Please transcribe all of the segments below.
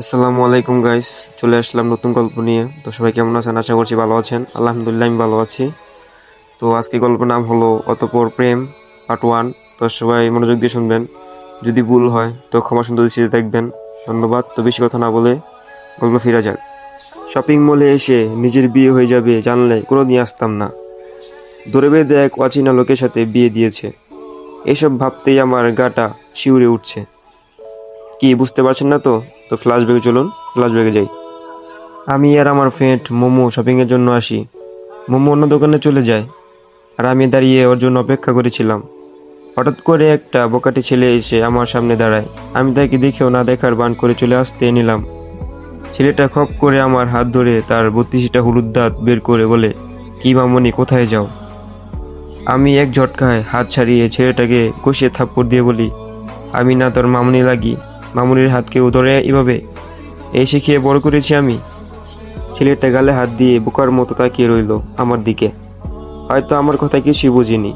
আসসালামু আলাইকুম গাইস চলে আসলাম নতুন গল্প নিয়ে। তো সবাই কেমন আছেন? আশা করছি ভালো আছেন। আলহামদুলিল্লাহ, আমি ভালো আছি। তো আজকে গল্প নাম হলো অতপর প্রেম পার্ট ওয়ান তো সবাই মনোযোগ দিয়ে শুনবেন। যদি ভুল হয়, তো ক্ষমা সুন্দর দৃষ্টিতে দেখবেন। ধন্যবাদ। তো বেশি কথা না বলে গল্প ফিরা যাক। শপিং মলে এসে নিজের বিয়ে হয়ে যাবে জানলে কোনো নিয়ে আসতাম না। দৌড়ে বেঁধে এক অচেনা লোকের সাথে বিয়ে দিয়েছে। এসব ভাবতেই আমার গাটা শিউরে উঠছে। কি, বুঝতে পারছেন না তো? তো ফ্ল্যাশব্যাগে চলুন ফ্ল্যাশব্যাগে যাই। আমি আর আমার ফ্রেন্ড মোমো শপিংয়ের জন্য আসি। মোমো অন্য দোকানে চলে যায়। আর আমি দাঁড়িয়ে ওর জন্য অপেক্ষা করেছিলাম। হঠাৎ করে একটা বোকাটি ছেলে এসে আমার সামনে দাঁড়ায়। আমি তাকে দেখেও না দেখার বান করে চলে আসতে নিলাম। ছেলেটা খপ করে আমার হাত ধরে তার বত্রিশটা হলুদ দাঁত বের করে বলে, কি মামনি, কোথায় যাও? আমি এক ঝটকায় হাত ছাড়িয়ে ছেলেটাকে কষিয়ে থাপ্পড় দিয়ে বলি, আমি না তোর মামনি লাগি। মামুনির হাত কেউ ধরে এভাবে এই শিখিয়ে বড় করেছি আমি। ছেলেটা গালে হাত দিয়ে বোকার মতো তাকিয়ে রইল আমার দিকে। হয়তো আমার কথা কিছুই বুঝিনি।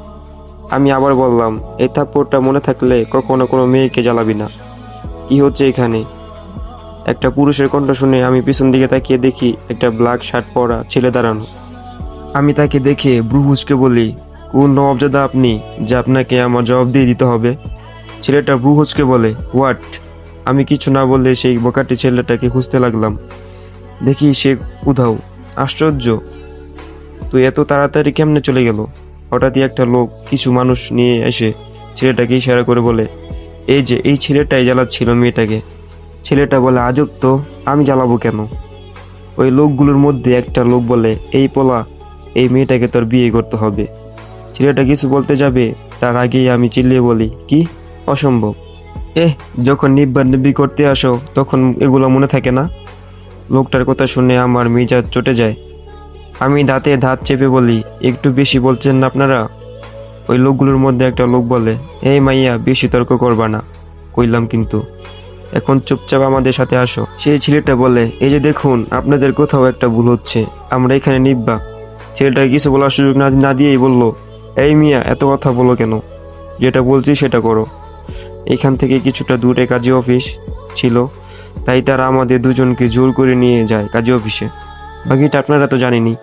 আমি আবার বললাম এই থাপ্পড়টা মনে থাকলে কখনো কোনো মেয়েকে জ্বালাবি না। কি হচ্ছে এখানে? একটা পুরুষের কণ্ঠ শুনে আমি পিছন দিকে তাকিয়ে দেখি একটা ব্ল্যাক শার্ট পরা ছেলে দাঁড়ানো। আমি তাকে দেখে ব্রুহুসকে বলি, কোন নবাবজাদা আপনি, যে আপনাকে আমার জবাব দিয়ে দিতে হবে? ছেলেটা ব্রুহুসকে বলে, হোয়াট? আমি কিছু না বললে সেই বোকাটি ছেলেটাকে খুঁজতে লাগলাম। দেখি সে উধাও, আশ্চর্য। তুই এত তাড়াতাড়ি কেমনে চলে গেল? হঠাৎই একটা লোক, কিছু মানুষ নিয়ে এসে ছেলেটাকে ইশারা করে বলে, এই যে, এই ছেলেটাই জ্বালাচ্ছিল মেয়েটাকে। ছেলেটা বলে, আজব তো, আমি জ্বালাবো কেন? ওই লোকগুলোর মধ্যে একটা লোক বলে, এই পোলা, এই মেয়েটাকে তোর বিয়ে করতে হবে। ছেলেটা কিছু বলতে যাবে, তার আগেই আমি চিল্লিয়ে বলি, কি? অসম্ভব। এহ, যখন নিব্বা নিব্বি করতে আসো, তখন এগুলো মনে থাকে না? লোকটার কথা শুনে আমার মেজাজ চটে যায়। আমি দাঁতে দাঁত চেপে বলি, একটু বেশি বলছেন না আপনারা? ওই লোকগুলোর মধ্যে একটা লোক বলে, এই মাইয়া, বেশি তর্ক করবা না। কইলাম কিন্তু, এখন চুপচাপ আমাদের সাথে আসো। সেই ছেলেটা বলে, এই যে দেখুন, আপনাদের কোথাও একটা ভুল হচ্ছে। আমরা এখানে নিব্বা। ছেলেটাকে কিছু বলার সুযোগ না না দিয়েই বলল, এই মিয়া, এত কথা বলো কেন? যেটা বলছি সেটা করো। এখান থেকে কিছুটা দূরে কাজী অফিস ছিল, তাই তারা আমাদের দুজনকে জোর করে নিয়ে যায় কাজী অফিসে। বাকিটা আপনারা তো জানেনি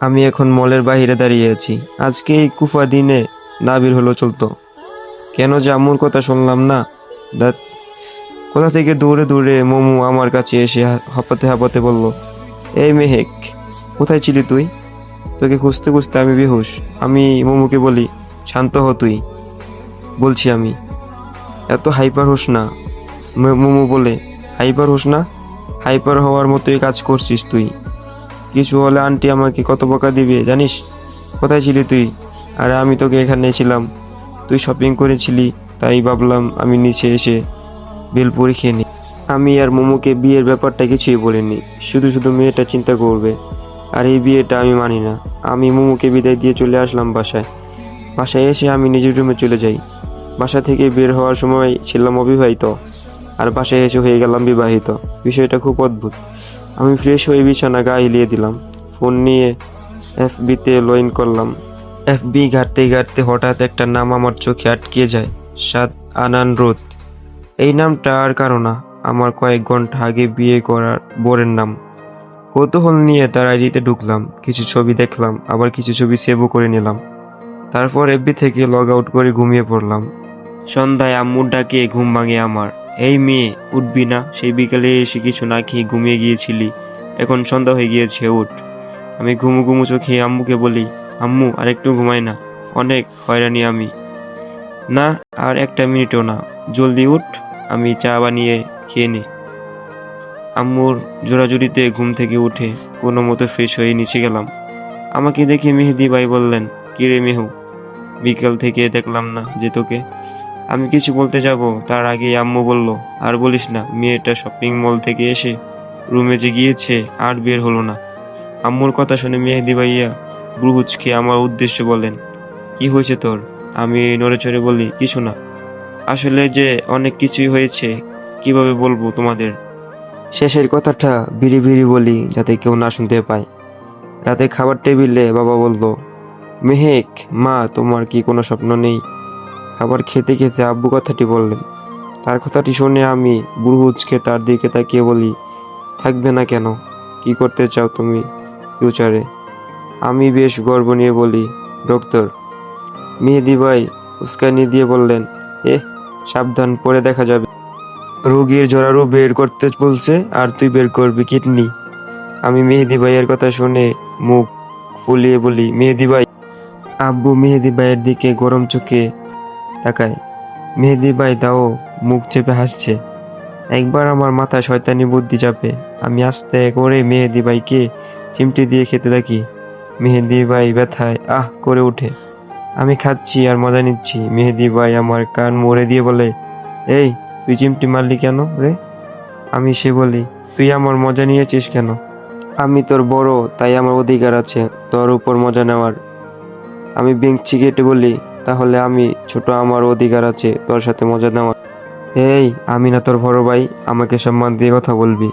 আমি এখন মলের বাইরে দাঁড়িয়ে আছি। আজকে এই কুফা দিনে না বের হলো চলতো। কেন যে আম্মুর কথা শুনলাম না? দাঁত কোথা থেকে দৌড়ে দৌড়ে মোমো আমার কাছে এসে হাঁপাতে হাঁপাতে বলল, এই মেহেক, কোথায় ছিলি তুই? তোকে খুঁজতে খুঁজতে আমি বেহুশ। আমি মোমোকে বলি, শান্ত হ তুই। বলছি আমি। এত হাইপার হোস না। মোমো বলে, হাইপার হোস না? হাইপার হওয়ার মতোই কাজ করছিস তুই। কিছু হলে আন্টি আমাকে কত বকা দিবে, জানিস? কোথায় ছিলি তুই? আরে আমি তোকে এখানে ছিলাম। তুই শপিং করেছিলি, তাই ভাবলাম আমি নিচে এসে বেলপুরি খেয়ে নি। আমি আর মোমোকে বিয়ের ব্যাপারটা কিছুই বলিনি। শুধু শুধু মেয়েটা চিন্তা করবে। আর এই বিয়েটা আমি মানি না। আমি মোমোকে বিদায় দিয়ে চলে আসলাম বাসায়। বাসায় এসে আমি নিজের রুমে চলে যাই। বাসা থেকে বের হওয়ার সময় ছিলাম অবিবাহিত, আর বাসায় এসে হয়ে গেলাম বিবাহিত। বিষয়টা খুব অদ্ভুত। আমি ফ্রেশ হয়ে বিছানা গায়ে হিলিয়ে দিলাম। ফোন নিয়ে এফবিতে লগ ইন করলাম। এফবি ঘাটতে ঘাটতে হঠাৎ একটা নাম আমার চোখে আটকে যায়। সাদ আনান রোদ। এই নামটা আর কারও না। আমার কয়েক ঘণ্টা আগে বিয়ে করার বোরের নাম। কৌতূহল নিয়ে তার আইডিতে ঢুকলাম। কিছু ছবি দেখলাম, আবার কিছু ছবি সেভও করে নিলাম। তারপর এফবি থেকে লগ আউট করে ঘুমিয়ে পড়লাম। সন্ধ্যায় আম্মুর ডাকে ঘুম ভাঙে আমার। এই মেয়ে, উঠবি না, সেই বিকেলে এসে কিছু না খেয়ে ঘুমিয়ে গিয়েছিলি। এখন সন্ধ্যা হয়ে গিয়েছে, উঠ। আমি ঘুমু ঘুমু চোখে আম্মুকে বলি, আম্মু আরেকটু ঘুমাই না, অনেক হয়রানি আমি। না, আর একটা মিনিটও না, জলদি উঠ, আমি চা বানিয়ে খেয়ে নে। আম্মুর জোড়াজুড়িতে ঘুম থেকে উঠে কোনো মতো ফ্রেশ হয়ে নিচে গেলাম। আমাকে দেখে মেহেদি ভাই বললেন কিরে মেহু? বিকাল থেকে দেখলাম না যে তোকে। আমি কিছু বলতে যাব? তার আগে আম্মু বলল, আর বলিস না, মেয়েটা শপিং মল থেকে এসে রুমে যে গিয়েছে, আর বের হলো না। আম্মুর কথা শুনে মেহেদি ভাইয়া ব্রুহুজকে আমার উদ্দেশ্যে বলেন, কি হয়েছে তোর? আমি নড়ে চড়ে বলি, কিছু না। আসলে যে অনেক কিছুই হয়েছে, কীভাবে বলব তোমাদের? শেষের কথাটা বিড়ি বিড়ি বলি, যাতে কেউ না শুনতে পায়। রাতে খাবার টেবিলে বাবা বলল, মেহেক, মা, তোমার কি কোনো স্বপ্ন নেই? খাবার খেতে খেতে আব্বু কথাটি বললেন, তার কথাটি শুনে আমি বুড়হুচকে তার দিকে তাকিয়ে বলি, থাকবে না কেন? কি করতে চাও তুমি ফিউচারে আমি বেশ গর্ব নিয়ে বলি, ডক্টর। মেহেদি ভাই উস্কানি দিয়ে বললেন এ সাবধান, পরে দেখা যাবে। রোগীর জরারু বের করতে বলছে, আর তুই বের করবি কিডনি? আমি মেহেদি ভাইয়ের কথা শুনে মুখ ফুলিয়ে বলি, মেহেদি ভাই। আব্বু মেহেদি ভাইয়ের দিকে গরম চোখে তাকায়। মেহেদি ভাই দাও, মুখ চেপে হাসছে। একবার আমার মাথায় শয়তানি বুদ্ধি চাপে। আমি আস্তে করে মেহেদি ভাইকে চিমটি দিয়ে খেতে থাকি। মেহেদি ভাই ব্যথায় আহ করে ওঠে। আমি খাচ্ছি আর মজা নিচ্ছি। মেহেদি ভাই আমার কান মরে দিয়ে বলে, এই, তুই চিমটি মারলি কেন রে? আমি সে বলি, তুই আমার মজা নিয়েছিস কেন? আমি তোর বড়, তাই আমার অধিকার আছে। তোর উপর মজা নেওয়ার। আমি বেঞ্চি কেটে বলি তাহলে আমি, ছোট আমার অধিকার আছে, তোর সাথে মজা নেওয়ার এই আমি না তোর বড় ভাই, আমাকে সম্মান দিয়ে কথা বলবি।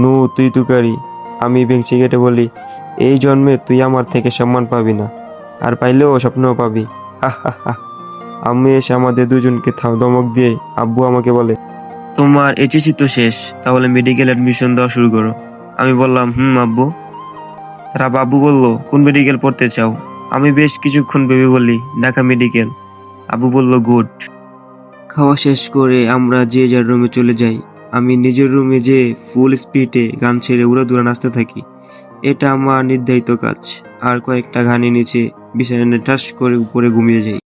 নু, তুই তুকারি। আমি বেঞ্চি কেটে বলি, এই জন্মে তুই আমার থেকে সম্মান পাবি না, আর পাইলেও স্বপ্নও পাবি। আমি এসে আমাদের দুজনকে থাম, ধমক দিয়ে আব্বু আমাকে বলে, তোমার এইচএসি তো শেষ, তাহলে মেডিকেল অ্যাডমিশন দেওয়া শুরু করো। আমি বললাম, হুম, আব্বু। তারা বাবু বলল, কোন মেডিকেল পড়তে চাও? আমি বেশ কিছুক্ষণ ভেবে বলি ঢাকা মেডিকেল। আবু বলল, গুড। খাওয়া শেষ করে আমরা যে যার রুমে চলে যাই। আমি নিজের রুমে যে ফুল স্পিডে গান ছেড়ে উড়াদুরা নাচতে থাকি, এটা আমার নির্ধারিত কাজ। আর কয়েকটা ঘানি নিচে বিছানায় ঠাস করে উপরে ঘুমিয়ে যাই।